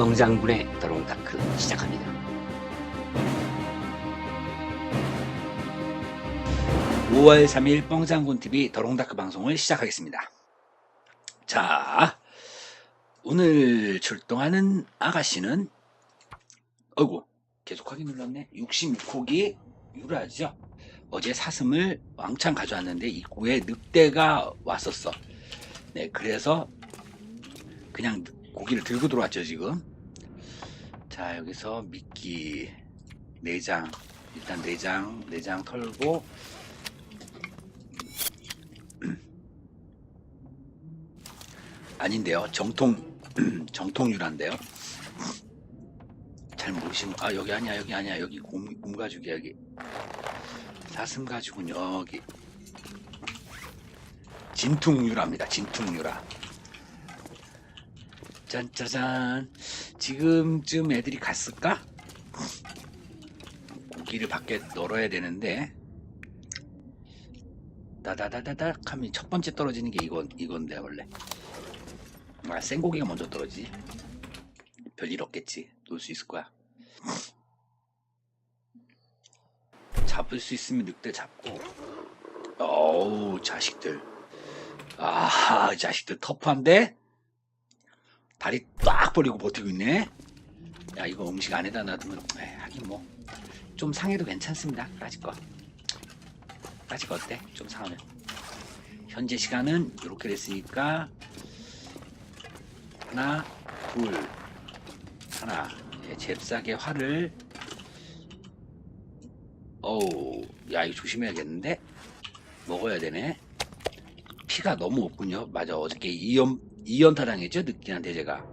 엉장군의 더롱다크 시작합니다. 5월 3일 뻥장군TV 더롱다크 방송을 시작하겠습니다. 자, 오늘 출동하는 아가씨는, 어이구, 계속 확인 눌렀네. 66호기 유라죠. 어제 사슴을 왕창 가져왔는데 입구에 늑대가 왔었어. 네, 그래서 그냥 고기를 들고 들어왔죠, 지금. 자, 여기서 미끼, 내장, 일단 내장, 내장 털고, 아닌데요. 정통, 정통 유란데요. 잘 모르시면, 아, 여기 아니야, 여기 아니야. 여기 곰, 곰 가죽이야, 여기. 사슴 가죽은 여기. 진퉁유라입니다, 진퉁유라. 짠짜잔. 지금쯤 애들이 갔을까? 고기를 밖에 널어야 되는데. 다다다다닥 하면 첫 번째 떨어지는 게 이건, 이건데, 원래. 아, 생고기가 먼저 떨어지지. 별일 없겠지. 놀 수 있을 거야. 잡을 수 있으면 늑대 잡고. 어우, 자식들. 아, 자식들 터프한데? 다리 딱 버리고 버티고 있네. 야 이거 음식 안에다 놔두면 에이, 하긴 뭐 좀 상해도 괜찮습니다. 까짓거. 까짓거 어때? 좀 상하면. 현재 시간은 이렇게 됐으니까 하나, 둘, 하나. 예, 잽싸게 활을 어우 야 이거 조심해야겠는데 먹어야 되네 피가 너무 없군요 맞아 어저께 이염 2연타 당했죠 느끼한테 제가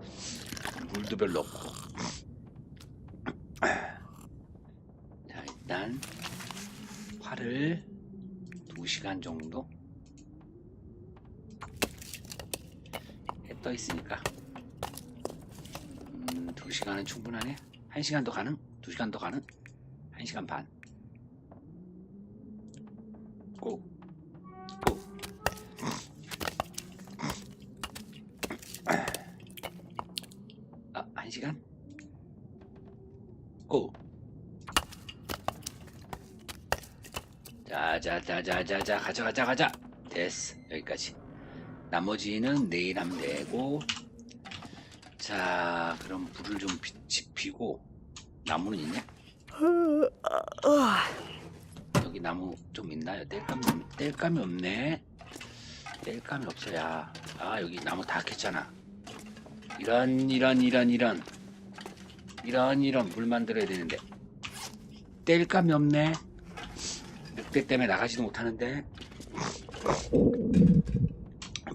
물도 별로 없고 자 일단 팔을 2시간 정도 떠 있으니까 음, 2시간은 충분하네 1시간 더 가능? 2시간 더 가능? 1시간 반 꼭. 자, 자, 자, 자, 자, 자, 가자, 가자, 가자. 됐어. 여기까지. 나머지는 내일 하면 되고. 자, 그럼 불을 좀 비, 지피고. 나무는 있냐? 여기 나무 좀 있나요? 뗄감이, 없- 뗄감이 없네. 뗄감이 없어야. 아, 여기 나무 다 캤잖아. 이런, 이런, 이런, 이런. 이런, 이런 물 만들어야 되는데. 뗄감이 없네. 늑대 때문에 나가지도 못하는데.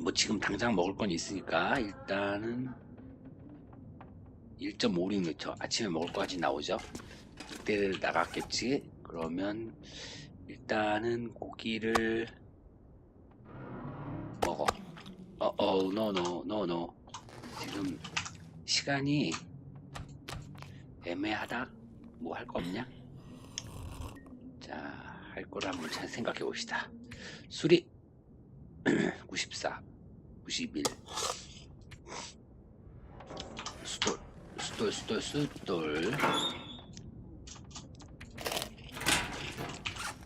뭐 지금 당장 먹을 건 있으니까 일단은 1.56m 아침에 먹을 거까지 나오죠. 늑대를 나갔겠지. 그러면 일단은 고기를 먹어. 어, 어, 노노, 노노. 지금 시간이 애매하다. 뭐 할 거 없냐? 자, 할 거를 한번 잘 생각해 봅시다. 수리 94, 91. 수돌, 수돌, 수돌, 수돌.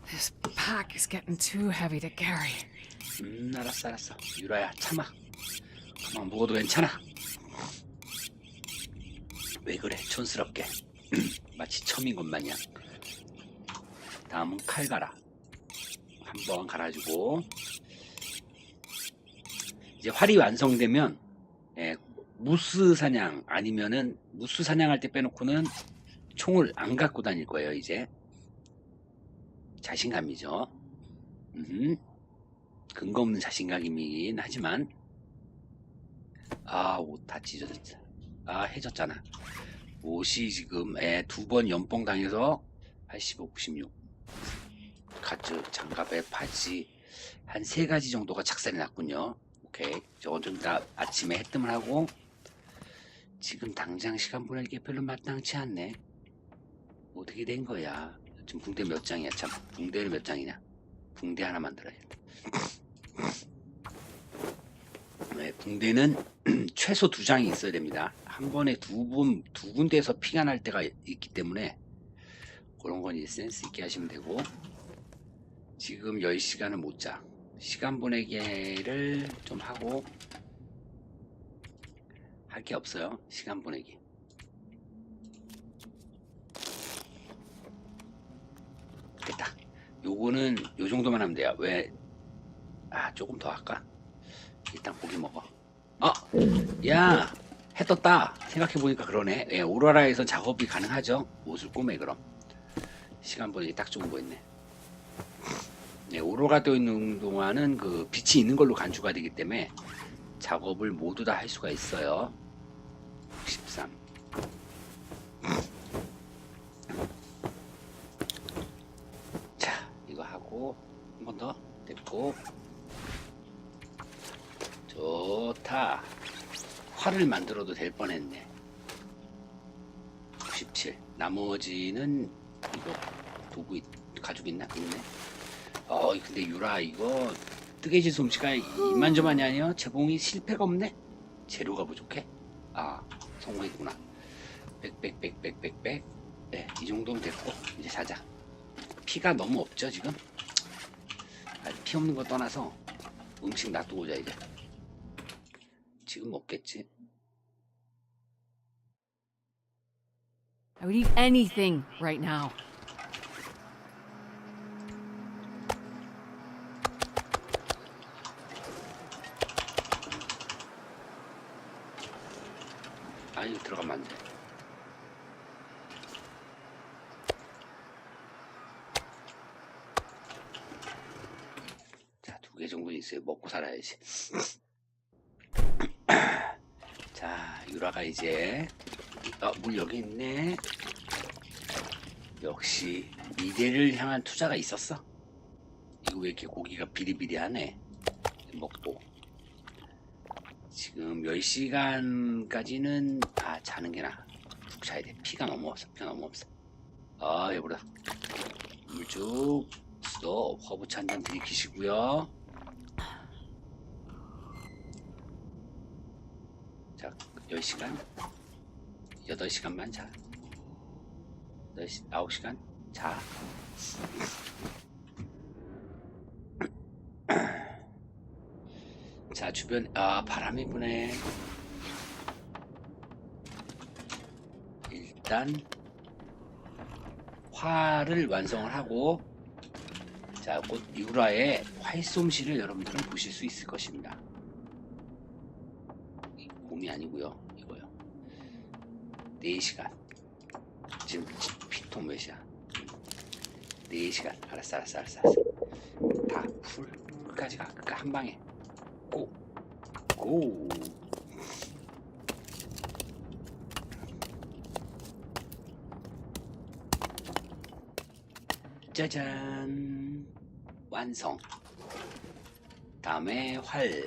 This pack is getting too heavy to carry. 음, 알았어, 알았어. 유라야, 참아. 그만 먹어도 괜찮아. 왜 그래, 촌스럽게. 마치 처음인 것 마냥. 다음은 칼 갈아. 한번 갈아주고. 이제 활이 완성되면, 예, 무스 사냥, 아니면은, 무스 사냥할 때 빼놓고는 총을 안 갖고 다닐 거예요, 이제. 자신감이죠. 음. 근거 없는 자신감이긴 하지만 아 옷 다 찢어졌다 아 해졌잖아 옷이 지금 두 번 연봉 당해서 85, 96 가츠 장갑에 바지 한 세 가지 정도가 착살이 났군요. 오케이. 저건 좀 이따 아침에 해뜸을 하고 지금 당장 시간 보내기에 별로 마땅치 않네. 어떻게 된 거야? 지금 붕대 몇 장이야? 참 붕대는 몇 장이냐? 붕대 하나 만들어야겠다. 왜 붕대는 최소 두 장이 있어야 됩니다. 한 번에 두 분, 두 군데에서 피가 날 때가 있기 때문에 그런 건 센스 있게 하시면 되고 지금 10시간은 못 자. 시간 보내기를 좀 하고 할 게 없어요. 시간 보내기. 됐다. 요거는 요 정도만 하면 돼요. 왜? 아, 조금 더 할까? 일단 고기 먹어. 어, 야, 해 떴다. 생각해보니까 그러네. 예, 오로라에서 작업이 가능하죠. 옷을 꼬매, 그럼. 시간 보내기 딱 좋은 거 있네. 네, 오로가 떠 있는 동안은 그 빛이 있는 걸로 간주가 되기 때문에 작업을 모두 다 할 수가 있어요. 63. 자, 이거 하고 한 번 더 됐고 좋다. 활을 만들어도 될 뻔했네. 97. 나머지는 이거 도구 있, 가지고 있나? 있네. 어, 근데 유라 이거 뜨개질 솜씨가 이만저만이 아니야. 제공이 실패가 없네. 재료가 부족해. 아, 성공했구나. 빽빽빽빽빽빽. 네, 이 정도면 됐고 이제 자자. 피가 너무 없죠 지금? 아, 피 없는 거 떠나서 음식 놔두고 자 이제. 지금 먹겠지. I would eat anything right now. 아 이거 들어가면 안 돼. 자, 두 개 정도 있어요. 먹고 살아야지. 자, 유라가 이제 어, 물 여기 있네. 역시 미래를 향한 투자가 있었어. 이거 왜 이렇게 고기가 비리비리하네. 먹고. 지금 10시간까지는 아 자는 게 나아 푹 자야 돼 피가 너무 없어 피가 너무 없어 아 여보다 물쭉 스톱 허브차 한잔 들이키시고요 자 10시간 8시간만 자. 8시, 9시간 자. 자 주변 아 바람이 부네. 일단 화를 완성을 하고 자 곧 유라의 활솜씨를 여러분들은 보실 수 있을 것입니다. 이 곰이 아니고요 4시간 지금 피통 몇이야 4시간 알았어 알았어 알았어 알았어 다 풀까지 가 그러니까 한 방에 고! 고! 짜잔! 완성! 다음에 활.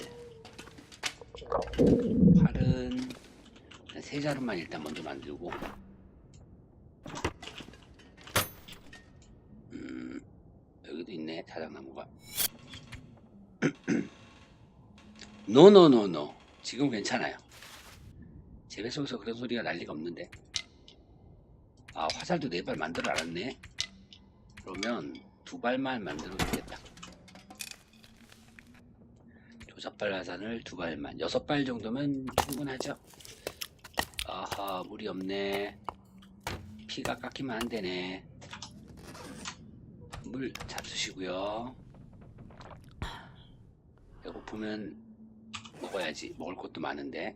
세 자루만 일단 먼저 만들고. 음, 여기도 있네 자작나무가. 노노노노. 지금 괜찮아요. 제 뱃속에서 그런 소리가 날 리가 없는데. 아 화살도 네 발 만들어 알았네. 그러면 두 발만 만들어도 되겠다. 조작발 화살을 두 발만. 여섯 발 정도면 충분하죠 아하 물이 없네 피가 깎이면 안 되네 물 잡수시고요 배고프면 먹어야지. 먹을 것도 많은데.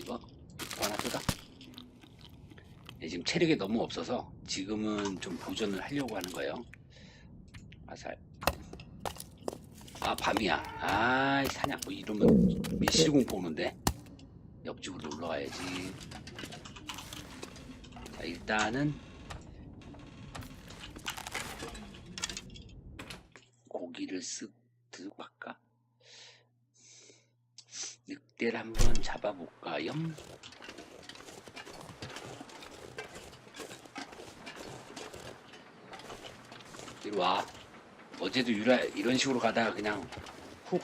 이거, 이거 하나 뜯어. 네, 지금 체력이 너무 없어서 지금은 좀 보존을 하려고 하는 거예요. 화살. 아, 밤이야. 아, 사냥. 뭐 이러면 밀실공포 오는데. 옆집으로 올라가야지. 자, 일단은 고기를 쓱 들고 갈까? 늑대를 한번 잡아볼까요? 이리 와. 어제도 유라 이런 식으로 가다가 그냥 훅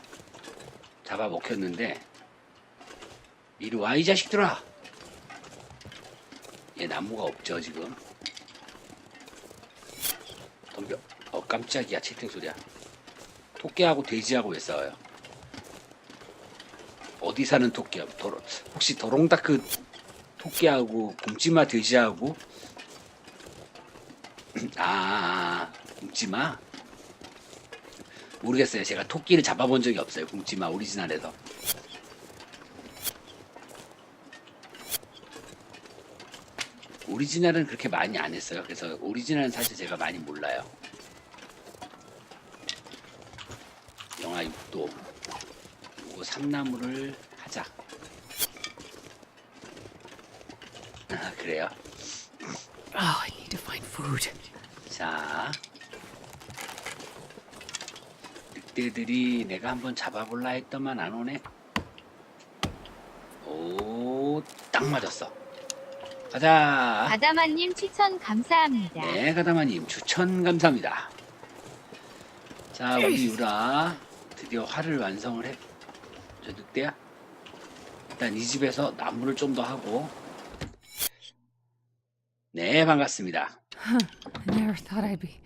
잡아 먹혔는데 이리 와 이 자식들아. 얘 나무가 없죠 지금? 덤벼. 어 깜짝이야 채팅 소리야. 토끼하고 돼지하고 왜 싸워요? 어디 사는 토끼야? 도로, 혹시 도롱다크 토끼하고 굶지마 돼지하고? 아, 아, 아 굶지마? 모르겠어요. 제가 토끼를 잡아본 적이 없어요. 굶지마 오리지널에서 오리지널은 그렇게 많이 안 했어요. 그래서 오리지널은 사실 제가 많이 몰라요. 영하 6도. 그리고 삼나무를 하자. 아, 그래요. Oh, I need to find food. 자. 늑대들이 내가 한번 잡아볼라 했더만 안 오네. 오, 딱 맞았어. 가자. 아다마님 추천 감사합니다. 네, 가다마님 추천 감사합니다. 자, 우리 유라 드디어 활을 완성을 해. 저 늑대야? 일단 이 집에서 나무를 좀 더 하고. 네, 반갑습니다. I never thought I'd be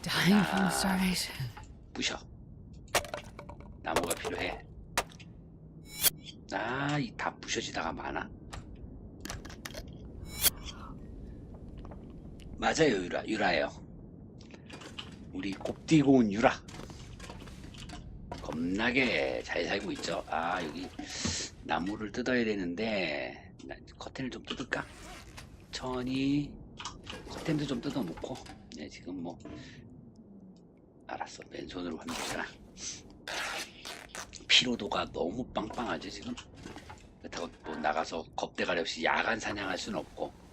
dying from starvation. 부셔. 나무가 필요해. 아, 이 다 부셔지다가 많아. 맞아요, 유라, 유라예요. 우리 곱디고 온 유라. 겁나게 잘 살고 있죠. 아, 여기 나무를 뜯어야 되는데, 나 커튼을 좀 뜯을까? 천천히 커튼도 좀 뜯어 놓고, 네, 지금 뭐, 알았어. 맨손으로 되잖아. 피로도가 너무 빵빵하지 지금. 그렇다고 뭐 나가서 겁대가리 없이 야간 사냥할 수는 없고.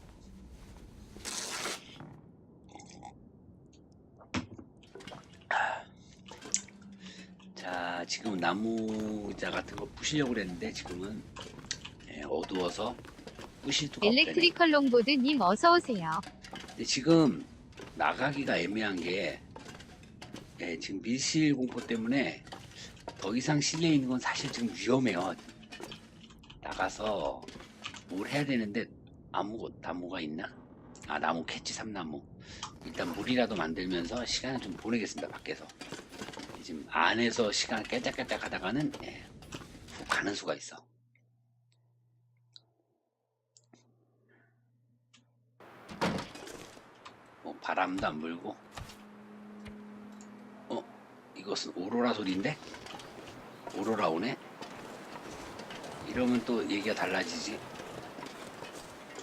자, 지금 나무자 같은 거 부시려고 그랬는데 지금은 예, 어두워서 부실 수가 없네. 엘렉트리컬 롱보드님 어서 오세요. 근데 지금 나가기가 애매한 게 예, 지금 밀실 공포 때문에 더 이상 실내에 있는 건 사실 지금 위험해요. 나가서 뭘 해야 되는데 아무 나무가 있나? 아 나무 캐치 삼나무. 일단 물이라도 만들면서 시간을 좀 보내겠습니다 밖에서. 지금 안에서 시간 깨짝깨짝 하다가는 예, 훅 가는 수가 있어. 뭐 바람도 안 불고. 어 이것은 오로라 소리인데? 오로라 오네? 이러면 또 얘기가 달라지지.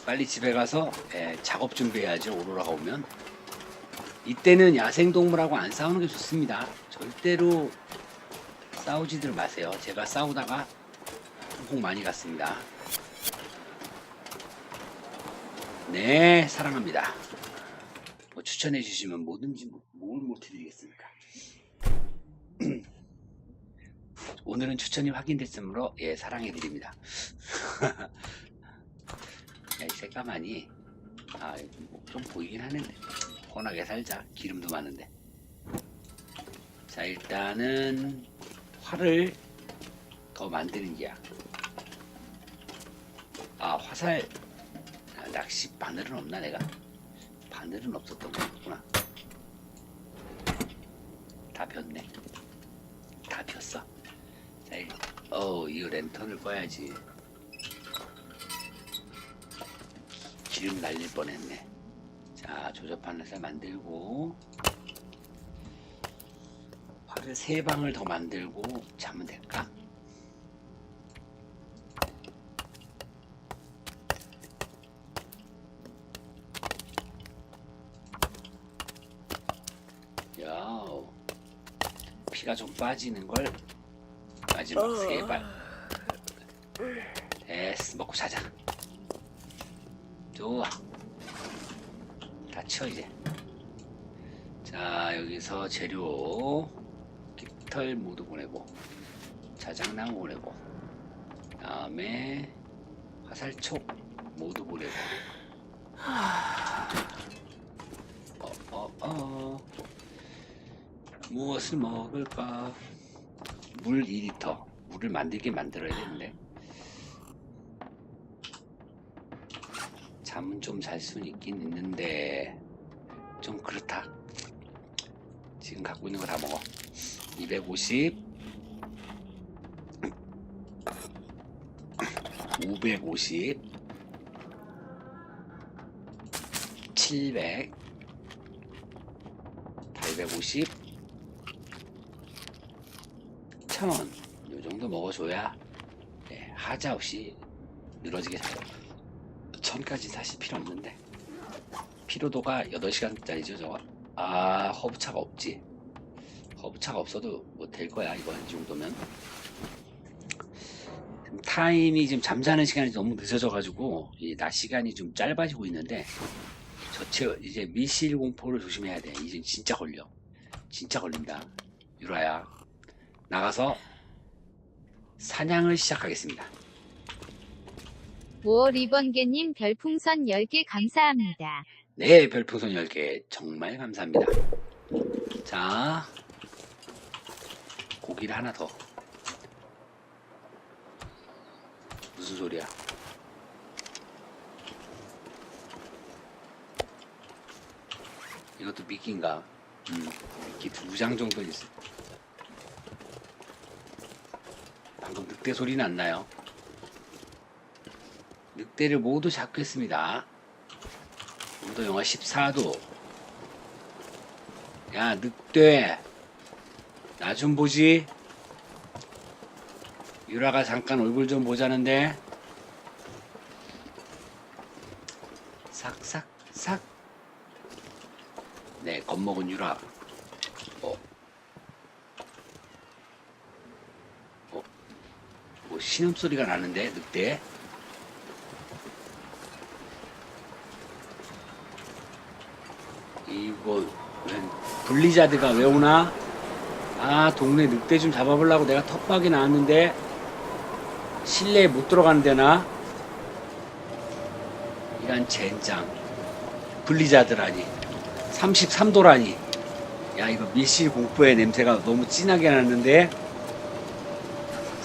빨리 집에 가서 예, 작업 준비해야죠 오로라가 오면. 이때는 야생동물하고 안 싸우는 게 좋습니다 절대로 싸우지들 마세요. 제가 싸우다가 콩콩 많이 갔습니다. 네 사랑합니다. 뭐 추천해 주시면 뭐든지 뭐- 뭘 못해드리겠습니까? 오늘은 추천이 확인됐으므로 예 사랑해 드립니다. 이 새까만이 아 좀 보이긴 하는데. 훤하게 살자. 기름도 많은데 자 일단은 활을 더 만드는 게야. 아 화살 아, 낚시 바늘은 없나 내가? 바늘은 없었던 거구나. 다 폈네. 다 폈어. 자, 이- 어, 이거 랜턴을 꺼야지. 기름 날릴 뻔했네. 자, 조접한 살 만들고 활을 세 방을 더 만들고 자면 될까? 야우. 피가 좀 빠지는 걸 마지막 세 발. 됐어, 먹고 자자. 좋아. 다 치워 이제. 자, 여기서 재료 깃털 모두 보내고 자작나무 보내고 다음에 화살촉 모두 보내고 어, 어, 어. 무엇을 먹을까? 물 2리터. 물을 만들게 만들어야 되는데. 잠은 좀 잘 수는 있긴 있는데 좀 그렇다. 지금 갖고 있는 거 다 먹어. 250 550 700 850 1000원. 요 정도 먹어줘야 네, 하자 없이 늘어지게 돼요. 천까지 사실 필요 없는데. 피로도가 8시간짜리죠 저거. 아 허브차가 없지 허브차가 없어도 뭐 될 거야 이거 이 정도면. 타임이 지금 잠자는 시간이 너무 늦어져 가지고 낮 시간이 좀 짧아지고 있는데 저체 이제 미실 공포를 조심해야 돼. 이제 진짜 걸려. 진짜 걸린다. 유라야 나가서 사냥을 시작하겠습니다. 5월 2번개님 별풍선 10개 감사합니다. 네, 별풍선 10개 정말 감사합니다. 자, 고기를 하나 더. 무슨 소리야? 이것도 미끼인가? 음, 미끼 두 장 정도 있어. 방금 늑대 소리는 안 나요. 늑대를 모두 잡겠습니다. 온도 영하 14도. 야, 늑대. 나 좀 보지. 유라가 잠깐 얼굴 좀 보자는데. 싹, 싹, 싹. 네, 겁먹은 유라. 어. 어. 뭐 신음 소리가 나는데, 늑대. 이거 웬 블리자드가 왜 오나? 아 동네 늑대 좀 잡아보려고 내가 텃밭에 나왔는데 실내에 못 들어가는 데나? 이런 젠장 블리자드라니 33도라니 야 이거 밀실 공포의 냄새가 너무 진하게 나는데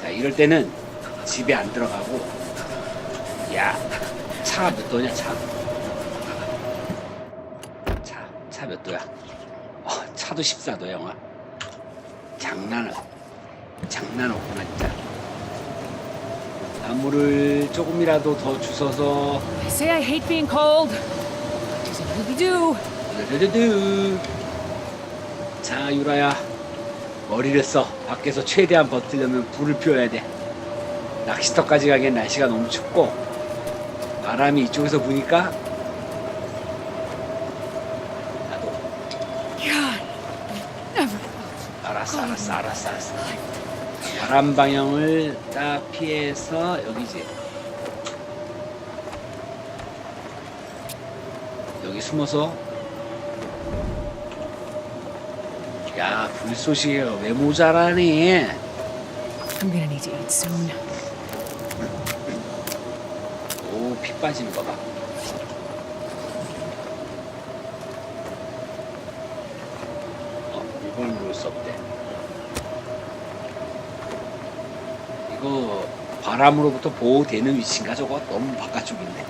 자 이럴 때는 집에 안 들어가고 야차몇 도냐 차 차, 차 몇 도야? 어, 차도 14도야, 영화. 장난, 장난 없구나, 진짜. 나무를 조금이라도 더 주워서, I say I hate being cold. Because I really do. 자, 유라야. 머리를 써. 밖에서 최대한 버티려면 불을 피워야 돼. 낚시터까지 가기엔 날씨가 너무 춥고, 바람이 이쪽에서 부니까, 나도 God. Never. 알았어, 알았어, 알았어, 알았어. 바람 방향을 딱 피해서 여기지. 여기 숨어서. 야, 불쏘시개가 왜 모자라니? I'm gonna need to eat soon. 오, 피 빠지는 거 봐. 어, 이걸 누를 수 없대. 이거 바람으로부터 보호되는 위치인가 저거? 너무 바깥쪽인데.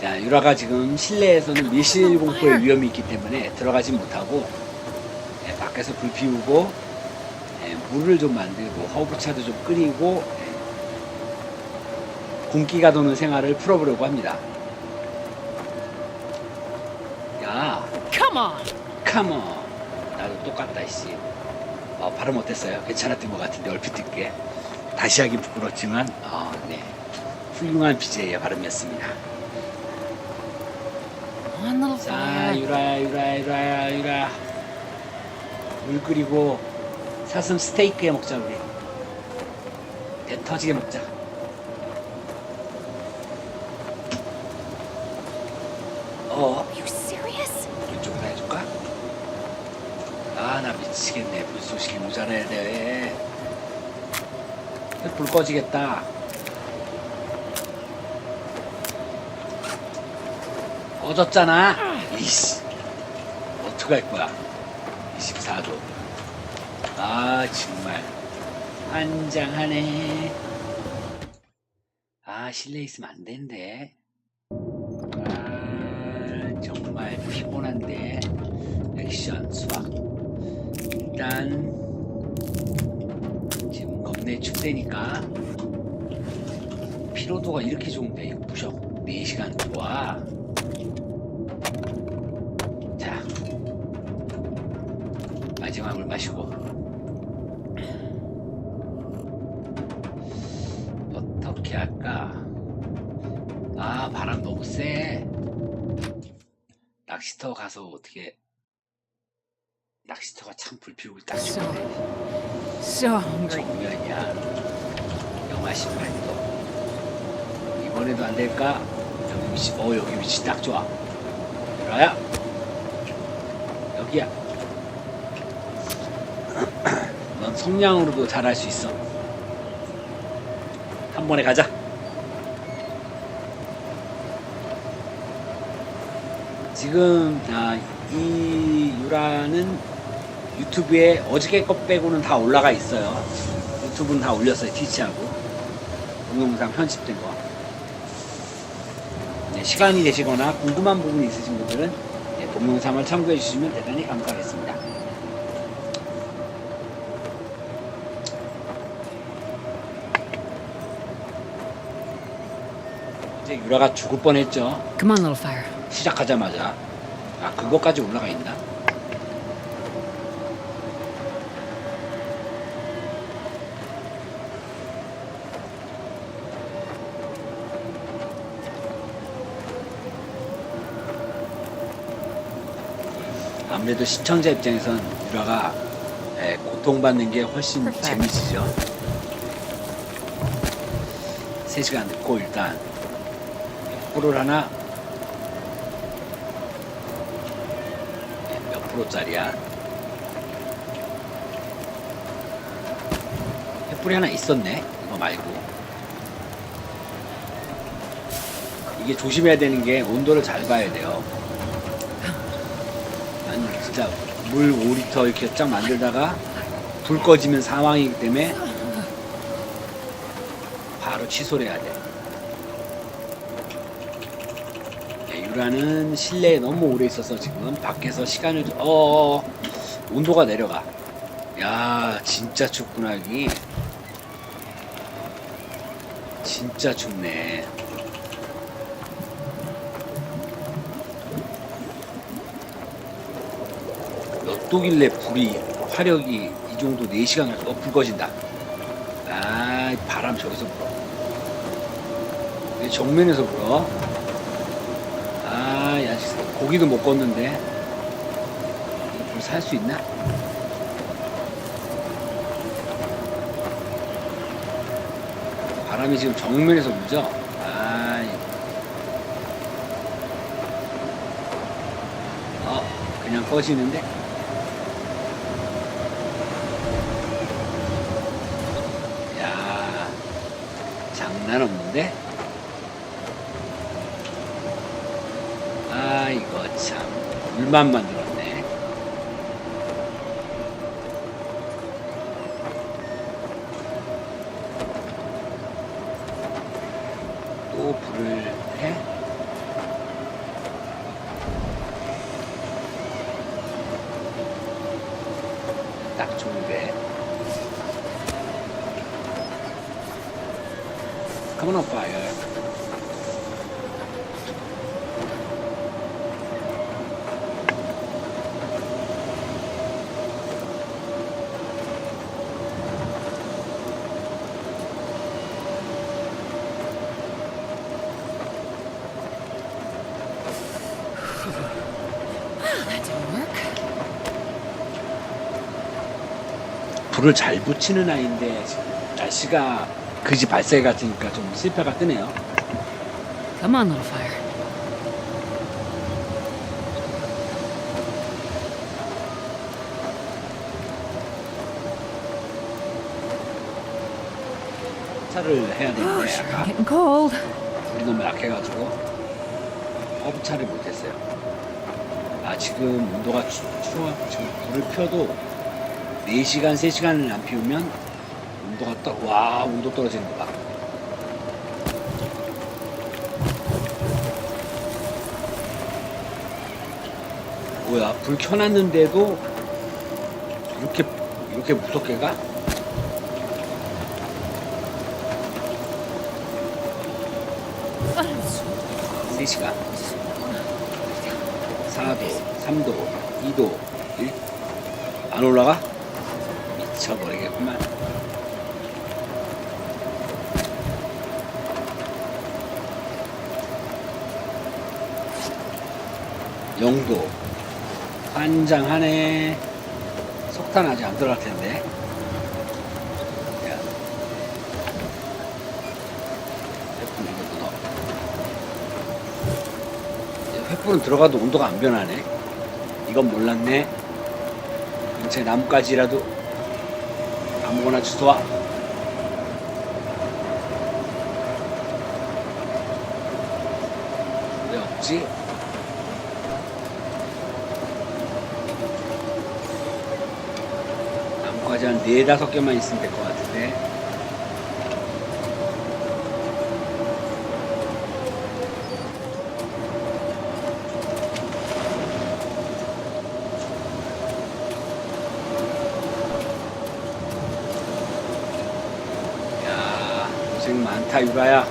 자, 유라가 지금 실내에서는 밀실 공포의 위험이 있기 때문에 들어가지 못하고 예, 밖에서 불 피우고 예, 물을 좀 만들고 허브차도 좀 끓이고 예, 군기가 도는 생활을 풀어보려고 합니다. 야, Come on. 카모. 나도 똑같다, 이씨. 어, 발음 어땠어요? 괜찮았던 것 같은데, 얼핏 듣게. 다시 하기 부끄럽지만, 어, 네. 훌륭한 BJ의 발음이었습니다. 자. 유라야, 유라야, 유라야, 유라. 물 끓이고, 사슴 스테이크 해 먹자, 우리. 배 터지게 먹자. 어, Are you serious? 이쪽 다 해줄까? 아, 나 미치겠네. 불쏘시개 모자라야 돼. 불 꺼지겠다. 꺼졌잖아. 이씨. 어떡할 거야. 24도. 아, 정말. 환장하네. 아, 아, 실내에 있으면 안 된대. 아, 정말 피곤한데. 액션, 수학. 일단, 춥대니까. 피로도가 이렇게 좋은데, 이거 부셔. 4시간 좋아. 자. 마지막 물 마시고. 어떻게 할까? 아, 바람 너무 세. 낚시터 가서 어떻게 낚시터가 참 불필요고 딱 좋네. So hungry. 영하 18도. 이번에도 안 될까? 여기 위치, 어, 여기 위치 딱 좋아. 유라야. 여기야. 넌 성량으로도 잘할 수 있어. 한 번에 가자. 지금 아, 이 유라는 유튜브에 어저께 것 빼고는 다 올라가 있어요. 유튜브는 다 올렸어요. 티치하고 동영상 편집된 거. 네, 시간이 되시거나 궁금한 부분이 있으신 분들은 네, 동영상을 참고해 주시면 대단히 감사하겠습니다. 이제 유라가 죽을 뻔했죠. Come on, little fire. 시작하자마자 아 그거까지 올라가 있나? 아무래도 시청자 입장에선 유라가 예, 고통받는 게 훨씬 Perfect. 재미지죠. 3시간 듣고 일단 꿀을 하나 몇 프로짜리야? 횃불이 하나 있었네. 이거 말고. 이게 조심해야 되는 게 온도를 잘 봐야 돼요. 진짜 물 5리터 이렇게 쫙 만들다가 불 꺼지면 사망이기 때문에 바로 취소를 해야 돼. 네, 유라는 실내에 너무 오래 있어서 지금 밖에서 시간을 좀- 어, 어 온도가 내려가. 야 진짜 춥구나 여기. 진짜 춥네. 몇 도길래 불이 화력이 이 정도 4시간 어, 불 꺼진다. 아, 바람 저기서 불어. 왜 정면에서 불어? 아, 야, 고기도 못 껐는데. 불 살 수 있나? 바람이 지금 정면에서 불죠? 아, 어, 그냥 꺼지는데? 야, 장난 없는데? 아, 이거 참, 물만 만들었네. 또 불을 해? 딱 좋은데. Come on, fire. 불을 잘 붙이는 아이인데 날씨가 그지 발사기 같으니까 좀 실패가 뜨네요. Come on, little fire. 차를 해야 Oh, 되는데 sure, 아까 getting cold. 불이 너무 약해가지고 허브차를 못했어요. 아 지금 온도가 추, 추워 지금 불을 펴도 4시간 3시간을 안 피우면 온도가 딱, 와, 온도 떨어지는 거 봐. 뭐야, 불 켜놨는데도 이렇게, 이렇게 무섭게 가? 네 시간 4도, 3도, 2도, 1. 안 올라가? 미쳐버리겠구만. 영도, 환장하네. 석탄 아직 안 들어갈 텐데. 횃불은 들어가도 온도가 안 변하네. 이건 몰랐네. 근처에 나뭇가지라도 아무거나 주워와. 왜 없지? 나뭇 가지 한 네다섯 개만 있으면 될 것 같은데. 야, 고생 많다, 유라야.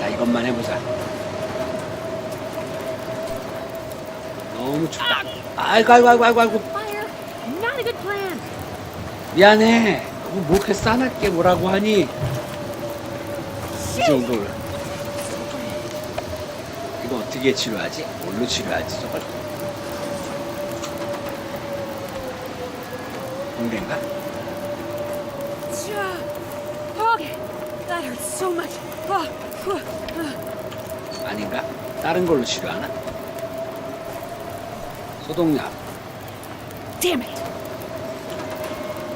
나 이것만 해보자. 너무 춥다. 아이고, 아이고, 아이고, 아이고, 아이고. Fire! Not a good plan. 미안해. 그거 뭐 이렇게 싸납게 뭐라고 하니? 이 정도를. 이거 어떻게 치료하지? 뭘로 치료하지, 저걸? uh. 아닌가? 다른 걸로 치료하나? 소독약 Damn it.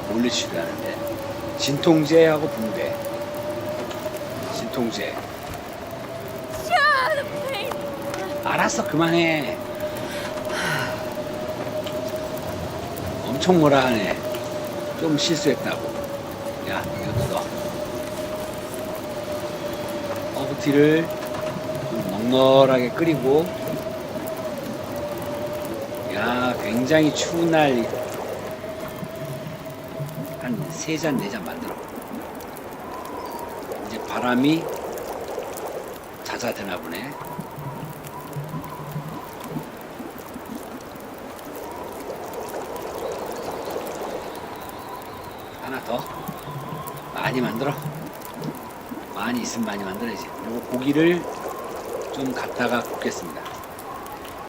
뭘로 치료하는데? 진통제하고 붕대. 진통제. Ah, the pain. 알았어, 그만해. 엄청 뭐라 하네. 좀 실수했다고. 야, 이것도 넣어. 허브티를 좀 넉넉하게 끓이고. 굉장히 추운 날, 한 세 잔, 네 잔 만들어. 이제 바람이 잦아드나 보네. 하나 더 많이 만들어 많이 있으면 많이 만들어야지 그리고 고기를 좀 갖다가 굽겠습니다